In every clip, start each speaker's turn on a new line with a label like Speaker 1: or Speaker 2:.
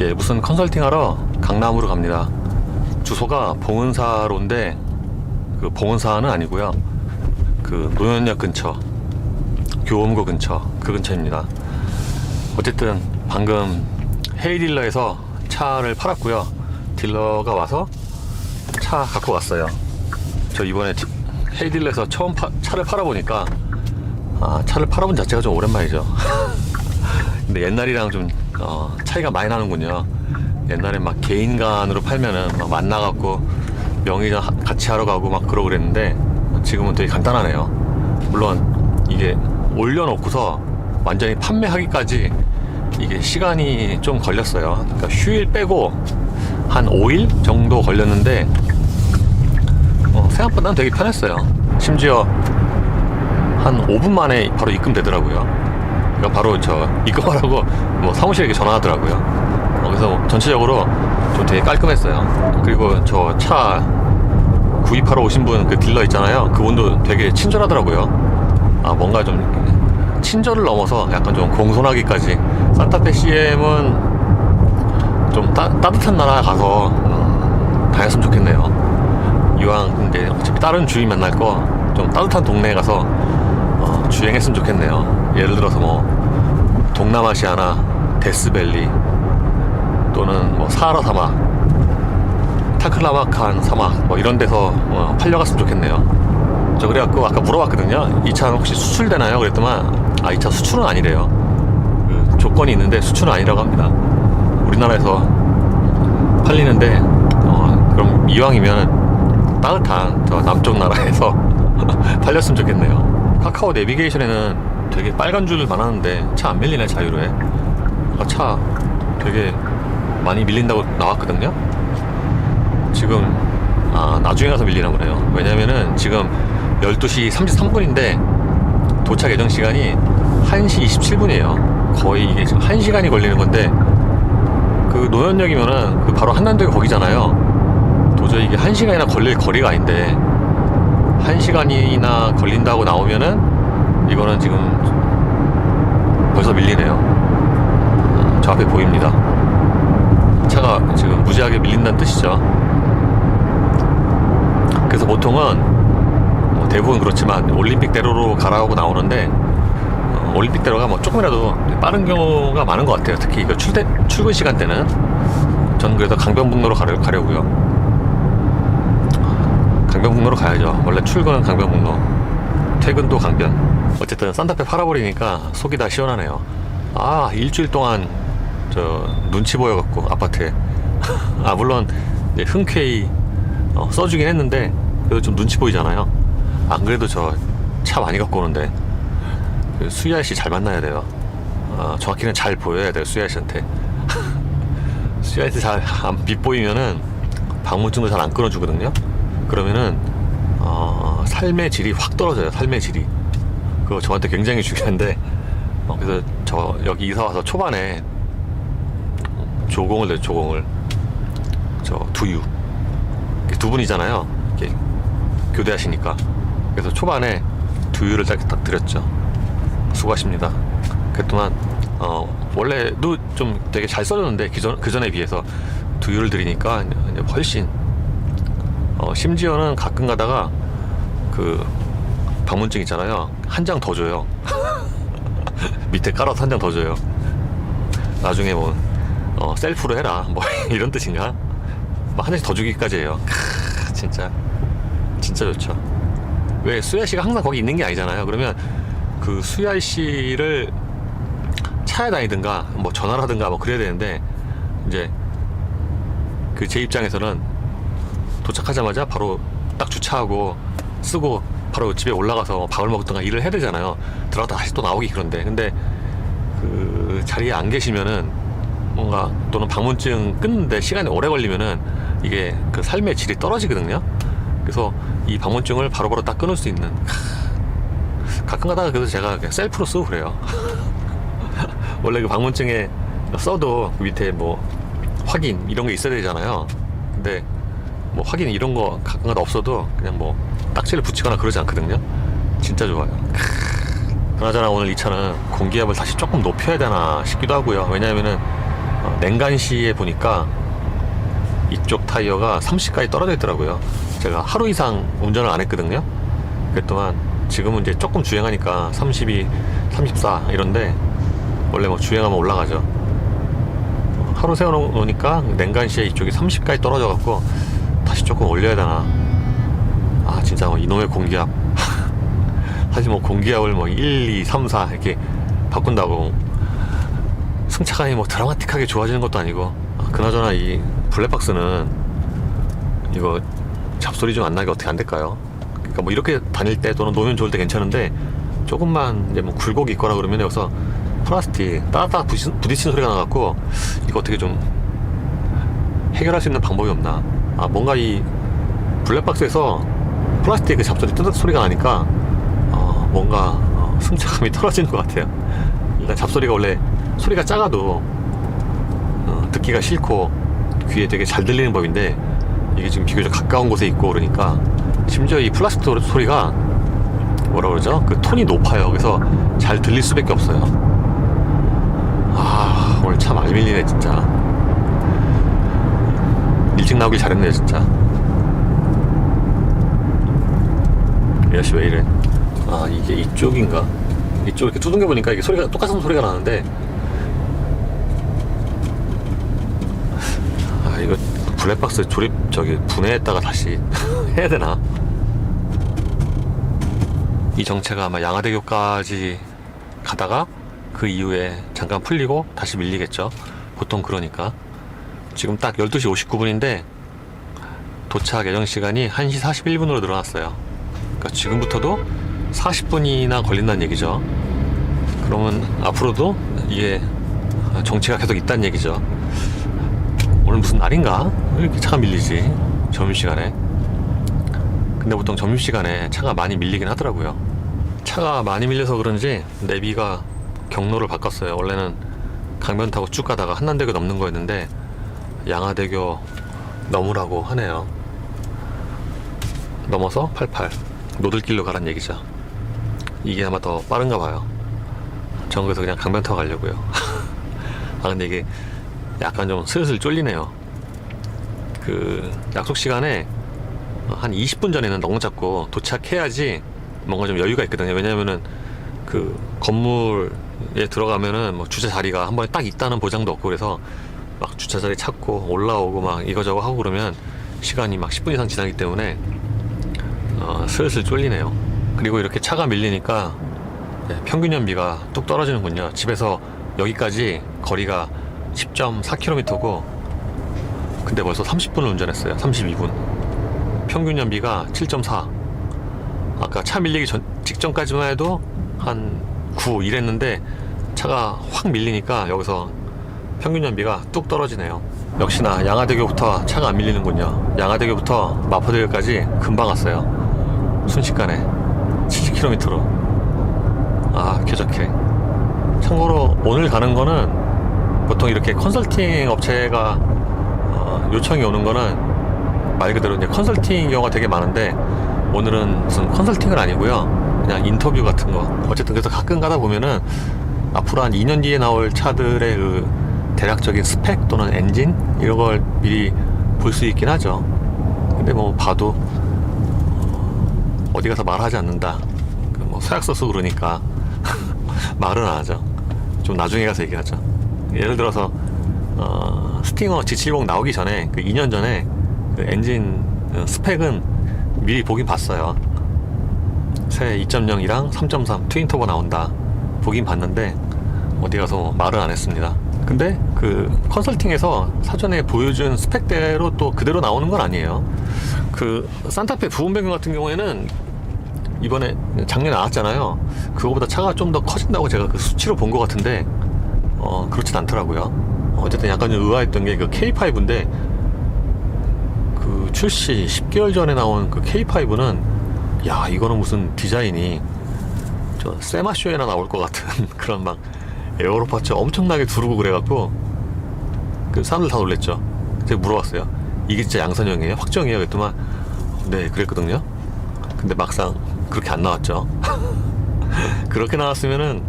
Speaker 1: 예, 무슨 컨설팅 하러 강남으로 갑니다. 주소가 봉은사로인데 그 봉은사는 아니고요. 그 노현역 근처, 교원고 근처 그 근처입니다. 어쨌든 방금 헤이 딜러에서 차를 팔았고요. 딜러가 와서 차 갖고 왔어요. 저 이번에 디- 헤이 딜러에서 처음 파- 차를 팔아보니까 아, 차를 팔아본 자체가 좀 오랜만이죠. 근데 옛날이랑 좀 어, 차이가 많이 나는군요. 옛날에 막 개인간으로 팔면은 막 만나갖고 명의전 하- 같이 하러 가고 막 그러고 그랬는데 지금은 되게 간단하네요. 물론 이게 올려놓고서 완전히 판매하기까지 이게 시간이 좀 걸렸어요. 그러니까 휴일 빼고 한 5일 정도 걸렸는데 어, 생각보다는 되게 편했어요. 심지어 한 5분 만에 바로 입금되더라고요. 그러니까 바로 저 입금하라고 뭐 사무실에 전화하더라고요. 어, 그래서 전체적으로 좀 되게 깔끔했어요. 그리고 저 차 구입하러 오신 분 그 딜러 있잖아요. 그분도 되게 친절하더라고요. 아 뭔가 좀 친절을 넘어서 약간 좀 공손하기까지 산타페 CM은 좀 따, 따뜻한 나라 가서 음, 다녔으면 좋겠네요. 이왕 근데 어차피 다른 주인 만날 거 좀 따뜻한 동네에 가서 어, 주행했으면 좋겠네요. 예를 들어서 뭐 동남아시아나 데스밸리 또는 뭐 사하라 사막, 타클라마칸 사막 뭐 이런 데서 어, 팔려갔으면 좋겠네요. 저 그래갖고 아까 물어봤거든요. 이 차는 혹시 수출되나요? 그랬더만 아 이 차 수출은 아니래요. 그 조건이 있는데 수출은 아니라고 합니다. 우리나라에서 팔리는데 어, 그럼 이왕이면 따뜻한 저 남쪽 나라에서 팔렸으면 좋겠네요. 카카오 내비게이션에는 되게 빨간 줄 많았는데 차 안 밀리네 자유로에. 아까 차 되게 많이 밀린다고 나왔거든요. 지금 아 나중에 가서 밀리나 보네요. 왜냐면은 지금 12시 33분인데 도착 예정 시간이 1시 27분이에요. 거의 이게 지금 1시간이 걸리는 건데 그 노현역이면은 그 바로 한남대가 거기잖아요. 도저히 이게 1시간이나 걸릴 거리가 아닌데 1시간이나 걸린다고 나오면은 이거는 지금 벌써 밀리네요. 어, 저 앞에 보입니다. 차가 지금 무지하게 밀린다는 뜻이죠. 그래서 보통은 뭐 대부분 그렇지만 올림픽대로로 가라고 나오는데 어, 올림픽대로가 뭐 조금이라도 빠른 경우가 많은 것 같아요. 특히 이거 출대, 출근 시간대는 저는 그래서 강변북로로 가려, 가려고요. 강변북로로 가야죠. 원래 출근은 강변북로, 퇴근도 강변. 어쨌든 산타페 팔아버리니까 속이 다 시원하네요. 아 일주일 동안 저 눈치 보여갖고 아파트에 아 물론 흔쾌히 어, 써주긴 했는데 그래도 좀 눈치 보이잖아요. 안 그래도 저 차 많이 갖고 오는데 그 수야 씨 잘 만나야 돼요. 어, 정확히는 잘 보여야 돼요 수야 씨한테. 수야 씨잘 빗보이면은 방문증도 잘 안 끊어주거든요. 그러면은 어, 삶의 질이 확 떨어져요. 삶의 질이. 그거 저한테 굉장히 중요한데 어, 그래서 저 여기 이사 와서 초반에 조공을 내 조공을 저 두유 두 분이잖아요. 이렇게 교대하시니까 그래서 초반에 두유를 딱, 딱 드렸죠. 수고하십니다. 그랬더만 어, 원래도 좀 되게 잘 써줬는데 기존 그 전에 비해서 두유를 드리니까 훨씬 어, 심지어는 가끔 가다가 그 방문증 있잖아요. 한 장 더 줘요. 밑에 깔아서 한 장 더 줘요. 나중에 뭐 어, 셀프로 해라 뭐 이런 뜻인가? 뭐한 장씩 더 주기까지 해요. 크, 진짜 진짜 좋죠. 왜 수야 씨가 항상 거기 있는 게 아니잖아요. 그러면 그 수야 씨를 차에 다니든가 뭐 전화를 하든가 뭐 그래야 되는데 이제 그 제 입장에서는 도착하자마자 바로 딱 주차하고 쓰고 바로 집에 올라가서 밥을 먹든가 일을 해야 되잖아요. 들어갔다 다시 또 나오기 그런데 근데 그 자리에 안 계시면은 뭔가 또는 방문증 끊는데 시간이 오래 걸리면은 이게 그 삶의 질이 떨어지거든요. 그래서 이 방문증을 바로바로 딱 끊을 수 있는 크, 가끔 가다가 그래서 제가 셀프로 쓰고 그래요. 원래 그 방문증에 써도 그 밑에 뭐 확인 이런 게 있어야 되잖아요. 근데 뭐 확인 이런 거 가끔가다 없어도 그냥 뭐 딱지를 붙이거나 그러지 않거든요. 진짜 좋아요. 그나저나 오늘 이 차는 공기압을 다시 조금 높여야 되나 싶기도 하고요. 왜냐하면은 어, 냉간 시에 보니까 이쪽 타이어가 30까지 떨어져 있더라고요. 제가 하루 이상 운전을 안 했거든요. 그랬더만 지금은 이제 조금 주행하니까 32, 34 이런데 원래 뭐 주행하면 올라가죠. 하루 세워놓으니까 냉간 시에 이쪽이 30까지 떨어져갖고 다시 조금 올려야 되나. 아 진짜 뭐 이놈의 공기압. 사실 뭐 공기압을 뭐 1, 2, 3, 4 이렇게 바꾼다고 승차감이 뭐 드라마틱하게 좋아지는 것도 아니고 아, 그나저나 이 블랙박스는 이거 잡소리 좀 안 나게 어떻게 안 될까요? 그러니까 뭐 이렇게 다닐 때 또는 노면 좋을 때 괜찮은데 조금만 이제 뭐 굴곡이 있거나 그러면 여기서 플라스틱 따닥따닥 부딪힌, 소리가 나갖고 이거 어떻게 좀 해결할 수 있는 방법이 없나? 아 뭔가 이 블랙박스에서 플라스틱 그 잡소리 뜨득 소리가 나니까 어, 뭔가 어, 승차감이 떨어지는 것 같아요. 일단 잡소리가 원래 소리가 작아도 어, 듣기가 싫고 귀에 되게 잘 들리는 법인데 이게 지금 비교적 가까운 곳에 있고 그러니까 심지어 이 플라스틱 소- 소리가 뭐라 그러죠? 그 톤이 높아요. 그래서 잘 들릴 수밖에 없어요. 아 오늘 참 알밀리네 진짜. 일찍 나오길 잘했네요 진짜. 이 아저씨 왜 이래? 아 이게 이쪽인가? 이쪽 이렇게 두둥겨 보니까 이게 소리가 똑같은 소리가 나는데 아 이거 블랙박스 조립 저기 분해했다가 다시 해야 되나? 이 정체가 아마 양화대교까지 가다가 그 이후에 잠깐 풀리고 다시 밀리겠죠. 보통 그러니까 지금 딱 12시 59분인데 도착 예정 시간이 1시 41분으로 늘어났어요. 그러니까 지금부터도 40분이나 걸린다는 얘기죠. 그러면 앞으로도 이게 정체가 계속 있다는 얘기죠. 오늘 무슨 날인가? 왜 이렇게 차가 밀리지? 점심시간에. 근데 보통 점심시간에 차가 많이 밀리긴 하더라고요. 차가 많이 밀려서 그런지 내비가 경로를 바꿨어요. 원래는 강변 타고 쭉 가다가 한남대교 넘는 거였는데 양화대교 넘으라고 하네요. 넘어서 88 노들길로 가란 얘기죠. 이게 아마 더 빠른가 봐요. 전 그래서 그냥 강변 타고 가려고요. 아 근데 이게 약간 좀 슬슬 쫄리네요. 그 약속 시간에 한 20분 전에는 너무 잡고 도착해야지 뭔가 좀 여유가 있거든요. 왜냐면은 그 건물에 들어가면은 뭐 주차 자리가 한 번에 딱 있다는 보장도 없고 그래서 막 주차 자리 찾고 올라오고 막 이거저거 하고 그러면 시간이 막 10분 이상 지나기 때문에 어, 슬슬 쫄리네요. 그리고 이렇게 차가 밀리니까 네, 평균 연비가 뚝 떨어지는군요. 집에서 여기까지 거리가 10.4km고 근데 벌써 30분을 운전했어요. 32분. 평균 연비가 7.4. 아까 차 밀리기 전, 직전까지만 해도 한 9 이랬는데 차가 확 밀리니까 여기서 평균 연비가 뚝 떨어지네요. 역시나 양화대교부터 차가 안 밀리는군요. 양화대교부터 마포대교까지 금방 왔어요. 순식간에 70km로. 아, 쾌적해. 참고로 오늘 가는 거는 보통 이렇게 컨설팅 업체가 어, 요청이 오는 거는 말 그대로 이제 컨설팅 경우가 되게 많은데 오늘은 무슨 컨설팅은 아니고요. 그냥 인터뷰 같은 거. 어쨌든 그래서 가끔 가다 보면은 앞으로 한 2년 뒤에 나올 차들의 그 대략적인 스펙 또는 엔진 이런 걸 미리 볼 수 있긴 하죠. 근데 뭐 봐도 어, 어디 가서 말하지 않는다. 그뭐 서약서 쓰고 그러니까 말은 안 하죠. 좀 나중에 가서 얘기하죠. 예를 들어서 어, 스팅어 G70 나오기 전에 그 2년 전에 그 엔진 어, 스펙은 미리 보긴 봤어요. 새 2.0이랑 3.3 트윈 터보 나온다. 보긴 봤는데 어디 가서 말은 안 했습니다. 근데 그 컨설팅에서 사전에 보여준 스펙대로 또 그대로 나오는 건 아니에요. 그 산타페 부분 변경 같은 경우에는 이번에 작년에 나왔잖아요. 그거보다 차가 좀 더 커진다고 제가 그 수치로 본 것 같은데 어 그렇진 않더라고요. 어쨌든 약간 좀 의아했던 게 그 K5인데 그 출시 10개월 전에 나온 그 K5는 야 이거는 무슨 디자인이 저 세마쇼에나 나올 것 같은 그런 막 에어로파 츠 엄청나게 두르고 그래갖고 그 사람들 다 놀랬죠. 제가 물어봤어요. 이게 진짜 양산형이에요? 확정이에요? 그랬더만 네 그랬거든요. 근데 막상 그렇게 안 나왔죠. 그렇게 나왔으면은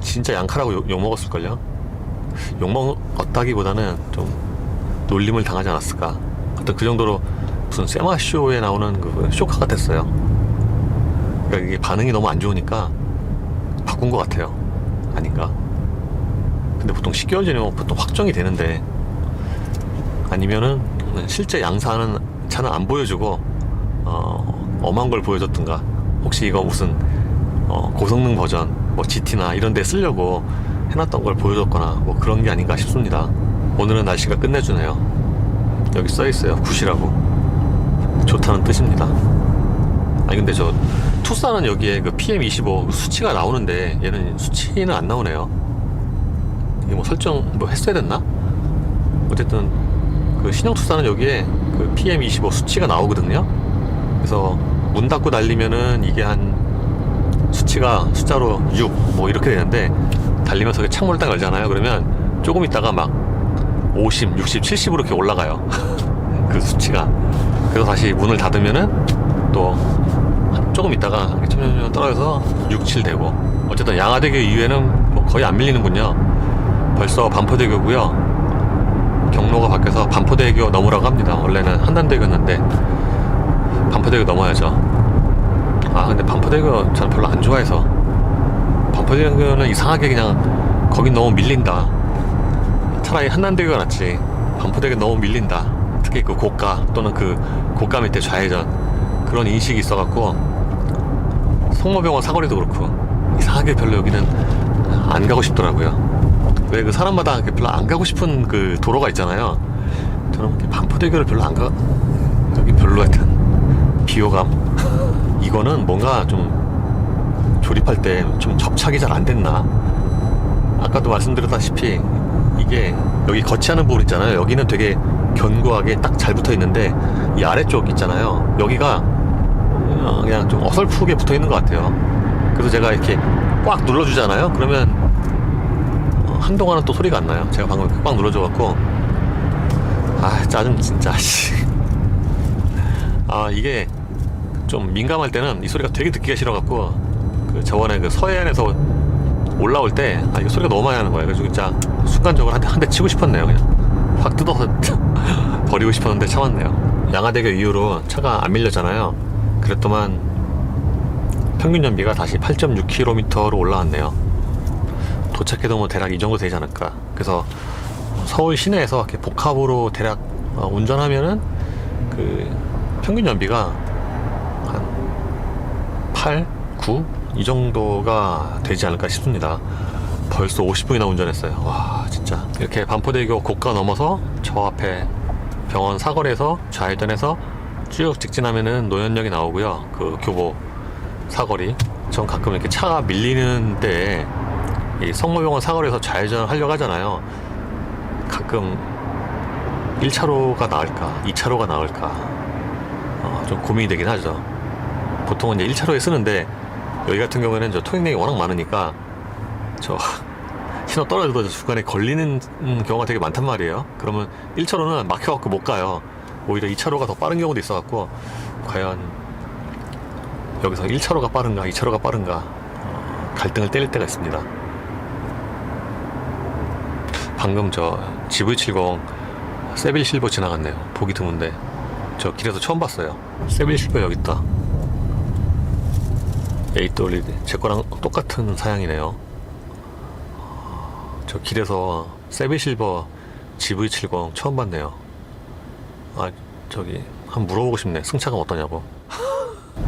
Speaker 1: 진짜 양카라고 욕, 욕 먹었을걸요. 욕 먹었다기보다는 좀 놀림을 당하지 않았을까. 어떤 그 정도로 무슨 세마 쇼에 나오는 그 쇼카 같았어요. 그러니까 이게 반응이 너무 안 좋으니까 바꾼 것 같아요. 아닌가? 근데 보통 10개월 전이면 보통 확정이 되는데 아니면은 실제 양산하는 차는 안 보여주고 어, 엄한 걸 보여줬든가. 혹시 이거 무슨 어, 고성능 버전 뭐 GT나 이런 데 쓰려고 해놨던 걸 보여줬거나 뭐 그런 게 아닌가 싶습니다. 오늘은 날씨가 끝내주네요. 여기 써있어요. 굿이라고. 좋다는 뜻입니다 아니 근데 저 투싼은 여기에 그 PM25 수치가 나오는데 얘는 수치는 안 나오네요 이게 뭐 설정 뭐 했어야 됐나? 어쨌든 그 신형 투싼은 여기에 그 PM25 수치가 나오거든요. 그래서 문 닫고 달리면은 이게 한 수치가 숫자로 6 뭐 이렇게 되는데 달리면서 그 창문을 딱 열잖아요. 그러면 조금 있다가 막 50, 60, 70으로 이렇게 올라가요. 그 수치가. 그래서 다시 문을 닫으면은 또 조금 있다가 점점 떨어져서 6, 7 되고 어쨌든 양화대교 이후에는 뭐 거의 안 밀리는군요. 벌써 반포대교고요. 경로가 바뀌어서 반포대교 넘으라고 합니다. 원래는 한단대교였는데 반포대교 넘어야죠. 아 근데 반포대교 저는 별로 안 좋아해서 반포대교는 이상하게 그냥 거긴 너무 밀린다. 차라리 한남대교가 낫지. 반포대교 너무 밀린다. 특히 그 고가 또는 그 고가 밑에 좌회전 그런 인식이 있어갖고 성모병원 사거리도 그렇고 이상하게 별로 여기는 안 가고 싶더라고요. 왜 그 사람마다 별로 안 가고 싶은 그 도로가 있잖아요. 저는 반포대교를 별로 안 가. 여기 별로 하여튼 비호감. 이거는 뭔가 좀 조립할 때 좀 접착이 잘 안 됐나. 아까도 말씀드렸다시피 이게 여기 거치하는 부분 있잖아요. 여기는 되게 견고하게 딱 잘 붙어 있는데 이 아래쪽 있잖아요. 여기가 어, 그냥 좀 어설프게 붙어 있는 것 같아요. 그래서 제가 이렇게 꽉 눌러주잖아요. 그러면 어, 한동안은 또 소리가 안 나요. 제가 방금 꽉 눌러줘갖고 아 짜증 진짜 씨. 아 이게 좀 민감할 때는 이 소리가 되게 듣기가 싫어갖고 그 저번에 그 서해안에서 올라올 때 아 이거 소리가 너무 많이 나는 거예요. 그래서 진짜 순간적으로 한대 한 대 치고 싶었네요. 그냥 확 뜯어서 버리고 싶었는데 참았네요. 양화대교 이후로 차가 안 밀렸잖아요. 그랬더만 평균 연비가 다시 8.6km로 올라왔네요. 도착해도 뭐 대략 이 정도 되지 않을까. 그래서 서울 시내에서 이렇게 복합으로 대략 어, 운전하면은 그 평균 연비가 한 8, 9? 이 정도가 되지 않을까 싶습니다. 벌써 50분이나 운전했어요. 와, 진짜. 이렇게 반포대교 고가 넘어서 저 앞에 병원 사거리에서 좌회전해서 쭉 직진하면은 노현역이 나오고요. 그 교보 사거리. 전 가끔 이렇게 차가 밀리는 때에 이 성모병원 사거리에서 좌회전 하려고 하잖아요. 가끔 1차로가 나을까, 2차로가 나을까, 어, 좀 고민이 되긴 하죠. 보통은 이제 1차로에 쓰는데 여기 같은 경우에는 저 통행량이 워낙 많으니까 저 신호 떨어져도 저 중간에 걸리는 음, 경우가 되게 많단 말이에요. 그러면 1차로는 막혀갖고 못 가요. 오히려 2차로가 더 빠른 경우도 있어갖고 과연 여기서 1차로가 빠른가 2차로가 빠른가 어, 갈등을 때릴 때가 있습니다. 방금 저 GV70 세빌 실버 지나갔네요. 보기 드문데 저 길에서 처음 봤어요. 세빌 실버 여기 있다. 에이트 올리드 제 거랑 똑같은 사양이네요. 저 길에서 세빌 실버 GV70 처음 봤네요. 아 저기 한번 물어보고 싶네. 승차감 어떠냐고.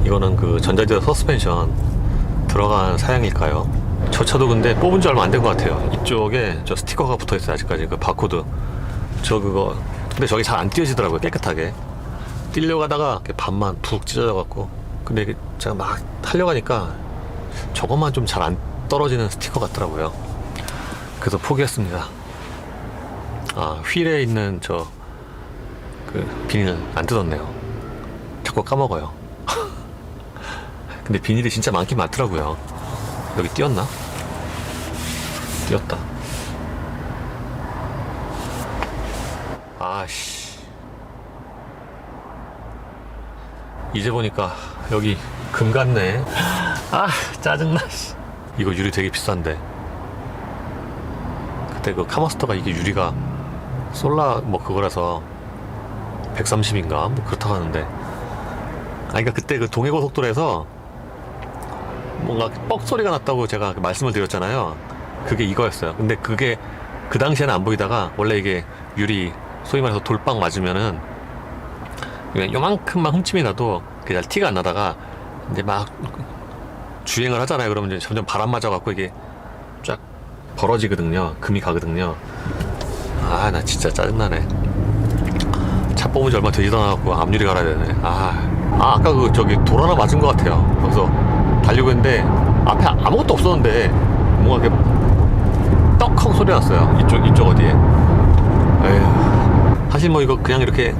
Speaker 1: 이거는 그 전자제어 서스펜션 들어간 사양일까요? 저 차도 근데 뽑은 지 얼마 안 된 것 같아요. 이쪽에 저 스티커가 붙어 있어요. 아직까지 그 바코드. 저 그거 근데 저기 잘안 띄어지더라고요. 깨끗하게. 이렇게 반만 푹 찢어져 갖고 근데 제가 막 하려고 하니까 저것만 좀 잘 안 떨어지는 스티커 같더라고요. 그래서 포기했습니다. 아 휠에 있는 저 그 비닐 안 뜯었네요. 자꾸 까먹어요. 근데 비닐이 진짜 많긴 많더라고요. 여기 띄었나? 띄었다. 아씨. 이제 보니까 여기 금 같네. 아 짜증나. 씨. 이거 유리 되게 비싼데. 그때 그 카마스터가 이게 유리가 솔라 뭐 그거라서 130인가 뭐 그렇다고 하는데 아 그러니까 그때 그 동해고속도로에서 뭔가 뻑 소리가 났다고 제가 그 말씀을 드렸잖아요. 그게 이거였어요. 근데 그게 그 당시에는 안 보이다가 원래 이게 유리 소위 말해서 돌빵 맞으면은 그냥 요만큼만 흠집이 나도 그냥 티가 안 나다가 이제 막 주행을 하잖아요. 그러면 이제 점점 바람 맞아갖고 이게 쫙 벌어지거든요. 금이 가거든요. 아, 나 진짜 짜증나네. 차 뽑은 지 얼마 되지도 않았고 앞유리 갈아야 되네. 아, 아 아까 그 저기 돌 하나 맞은 것 같아요. 그래서 달리고 있는데 앞에 아무것도 없었는데 뭔가 이렇게 떡하고 소리 났어요. 이쪽 이쪽 어디에. 에휴, 사실 뭐 이거 그냥 이렇게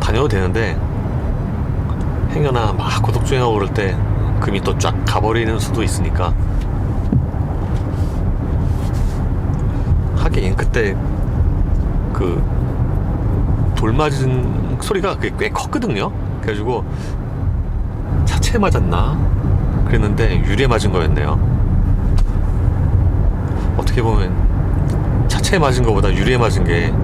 Speaker 1: 다녀도 되는데 행여나 막 고속 주행하고 그럴 때 금이 또 쫙 가버리는 수도 있으니까 하긴 그때 그 돌 맞은 소리가 꽤 컸거든요. 그래가지고 차체에 맞았나 그랬는데 유리에 맞은 거였네요. 어떻게 보면 차체에 맞은 것보다 유리에 맞은 게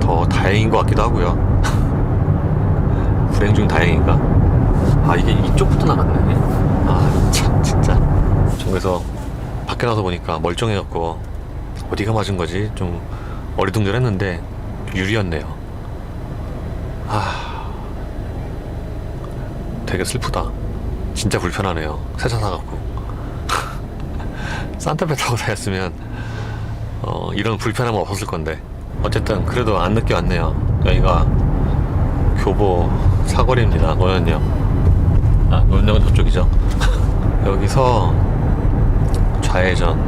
Speaker 1: 더 다행인 것 같기도 하고요. 불행 중 다행인가? 아 이게 이쪽부터 나갔네. 아 참 진짜. 전 그래서 밖에 나서 보니까 멀쩡해갖고 어디가 맞은 거지 좀 어리둥절했는데 유리였네요. 아 되게 슬프다. 진짜 불편하네요. 새 차 사갖고 산타페 타고 다녔으면 어, 이런 불편함은 없었을 건데 어쨌든 그래도 안 늦게 왔네요. 여기가 교보 사거리입니다. 노현역. 아, 노현역은 저쪽이죠. 여기서 좌회전.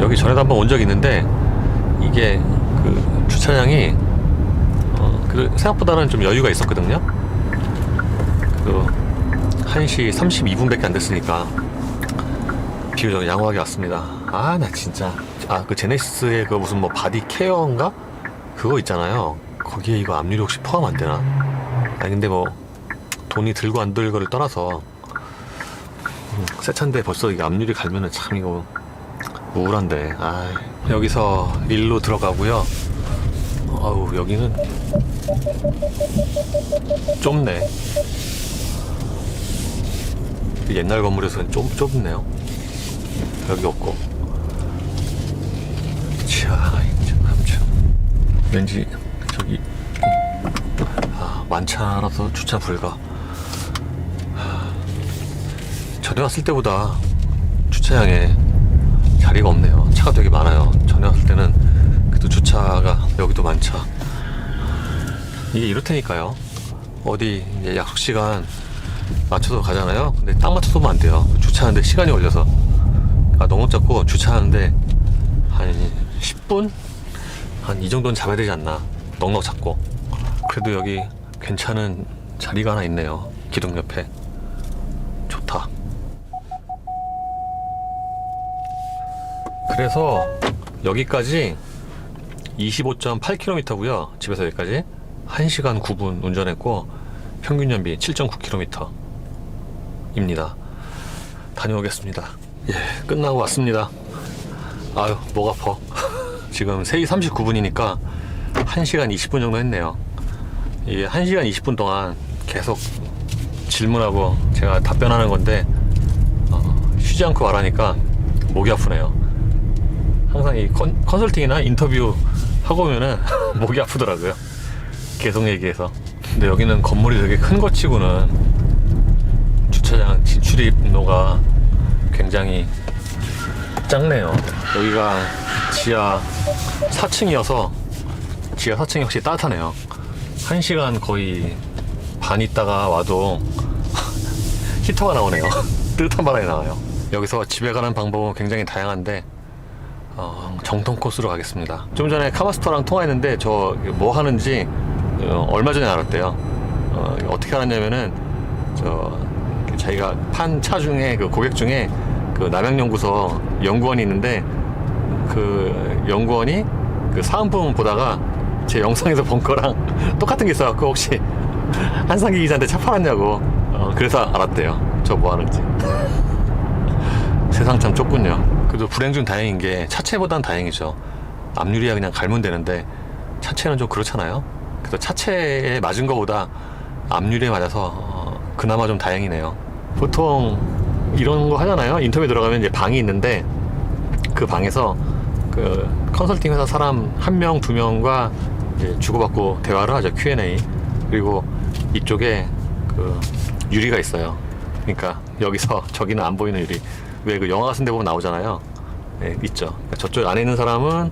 Speaker 1: 여기 전에도 한번 온 적이 있는데 이게 그 주차장이 어, 그 생각보다는 좀 여유가 있었거든요. 그 1시 32분밖에 안 됐으니까 비교적 양호하게 왔습니다. 아, 나 진짜. 아, 그 제네시스의 그 무슨 뭐 바디 케어인가? 그거 있잖아요. 거기에 이거 앞유리 혹시 포함 안 되나? 아니, 근데 뭐, 돈이 들고 안 들고를 떠나서, 음, 새 차인데 벌써 이게 앞유리 갈면은 참 이거 우울한데. 아 여기서 일로 들어가고요. 아우, 여기는 좁네. 옛날 건물에서는 좀 좁네요. 여기 없고. 자, 삼층. 왠지 저기 아, 만차라서 주차 불가. 하, 전에 왔을 때보다 주차장에 자리가 없네요. 차가 되게 많아요. 전에 왔을 때는 그래도 주차가 여기도 많차. 이게 이렇다니까요. 어디 약속 시간 맞춰서 가잖아요. 근데 딱 맞춰서 오면 안 돼요. 주차하는데 시간이 걸려서. 아, 너무 작고 주차하는데 한 10분? 한 이 정도는 잡아야 되지 않나. 넉넉 잡고. 그래도 여기 괜찮은 자리가 하나 있네요. 기둥 옆에. 좋다. 그래서 여기까지 25.8km고요. 집에서 여기까지 1시간 9분 운전했고 평균 연비 7.9km 입니다. 다녀오겠습니다. 예, 끝나고 왔습니다. 아유, 목 아파. 지금 3시 39분이니까 1시간 20분 정도 했네요. 이게 1시간 20분 동안 계속 질문하고 제가 답변하는 건데 어, 쉬지 않고 말하니까 목이 아프네요. 항상 이 컨, 컨설팅이나 인터뷰 하고 오면은 목이 아프더라고요. 계속 얘기해서. 근데 여기는 건물이 되게 큰 것 치고는 주차장 진출입로가 굉장히 작네요. 여기가 지하 4층이어서 지하 4층이 확실히 따뜻하네요. 1시간 거의 반 있다가 와도 히터가 나오네요. 뜨뜻한 바람이 나와요. 여기서 집에 가는 방법은 굉장히 다양한데 어, 정통 코스로 가겠습니다. 좀 전에 카마스터랑 통화했는데 저 뭐 하는지 어, 얼마 전에 알았대요. 어, 어떻게 알았냐면은 저 자기가 판 차 중에 그 고객 중에 그 남양연구소 연구원이 있는데 그 연구원이 그 사은품 보다가 제 영상에서 본 거랑 똑같은 게 있어갖고 혹시 한상기 기자한테 차 팔았냐고 어, 그래서 알았대요. 저 뭐 하는지. 세상 참 좁군요. 그래도 불행 중 다행인 게 차체보단 다행이죠. 앞유리야 그냥 갈면 되는데 차체는 좀 그렇잖아요. 그래서 차체에 맞은 거보다 앞유리에 맞아서 어, 그나마 좀 다행이네요. 보통 이런 거 하잖아요. 인터뷰 들어가면 이제 방이 있는데 그 방에서 그 컨설팅 회사 사람 한 명, 두 명과 이제 주고받고 대화를 하죠. Q&A. 그리고 이쪽에 그 유리가 있어요. 그러니까 여기서 저기는 안 보이는 유리. 왜 그 영화 같은 데 보면 나오잖아요. 네, 있죠. 그러니까 저쪽 안에 있는 사람은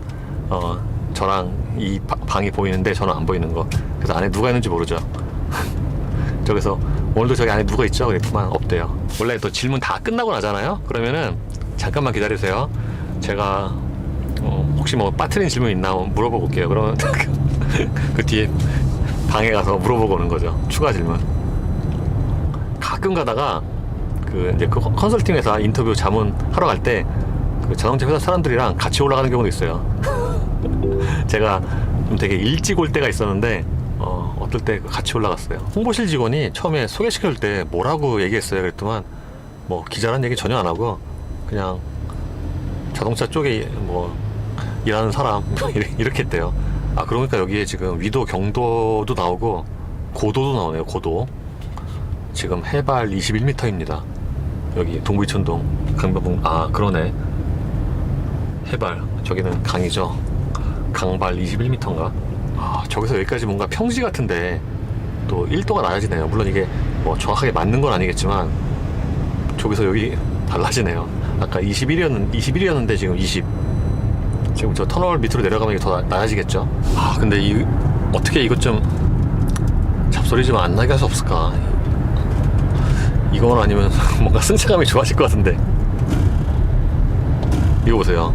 Speaker 1: 어, 저랑 이 바- 방이 보이는데 저는 안 보이는 거. 그래서 안에 누가 있는지 모르죠. 저기서 오늘도 저기 안에 누가 있죠? 그랬더만 없대요. 원래 또 질문 다 끝나고 나잖아요. 그러면은 잠깐만 기다리세요. 제가 어, 혹시 뭐 빠트린 질문 있나 물어보고 올게요. 그러면 그 뒤에 방에 가서 물어보고 오는 거죠. 추가 질문. 가끔 가다가 그 이제 그 컨설팅 회사 인터뷰 자문 하러 갈 때 그 자동차 회사 사람들이랑 같이 올라가는 경우도 있어요. 제가 좀 되게 일찍 올 때가 있었는데 어, 어떨 때 같이 올라갔어요. 홍보실 직원이 처음에 소개시켜줄 때 뭐라고 얘기했어요. 그랬더만 뭐 기자란 얘기 전혀 안 하고 그냥 자동차 쪽에 뭐 일하는 사람 이렇게 했대요. 아 그러니까 여기에 지금 위도 경도도 나오고 고도도 나오네요. 고도 지금 해발 21m입니다. 여기 동부이천동 강변봉 아 그러네 해발 저기는 강이죠. 강발 21m인가? 아 저기서 여기까지 뭔가 평지 같은데 또 1도가 낮아지네요. 물론 이게 뭐 정확하게 맞는 건 아니겠지만 저기서 여기 달라지네요. 아까 21이었는 21이었는데 지금 20. 지금 저 터널 밑으로 내려가면 이게 더 나- 낮아지겠죠. 아 근데 이 어떻게 이것 좀 잡소리 좀 안 나게 할 수 없을까? 이건 아니면 뭔가 승차감이 좋아질 것 같은데. 이거 보세요.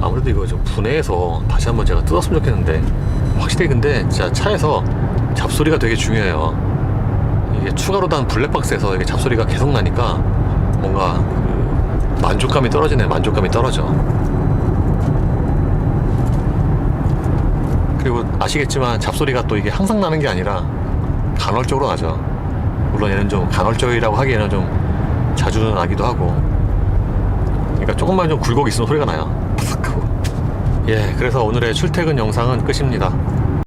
Speaker 1: 아무래도 이거 좀 분해해서 다시 한번 제가 뜯었으면 좋겠는데 확실히 근데 진짜 차에서 잡소리가 되게 중요해요. 이게 추가로 단 블랙박스에서 이게 잡소리가 계속 나니까 뭔가 그 만족감이 떨어지네 만족감이 떨어져. 그리고 아시겠지만 잡소리가 또 이게 항상 나는 게 아니라 간헐적으로 나죠. 물론 얘는 좀 간헐적이라고 하기에는 좀 자주 나기도 하고. 그러니까 조금만 좀 굴곡 있으면 소리가 나요 예 그래서 오늘의 출퇴근 영상은 끝입니다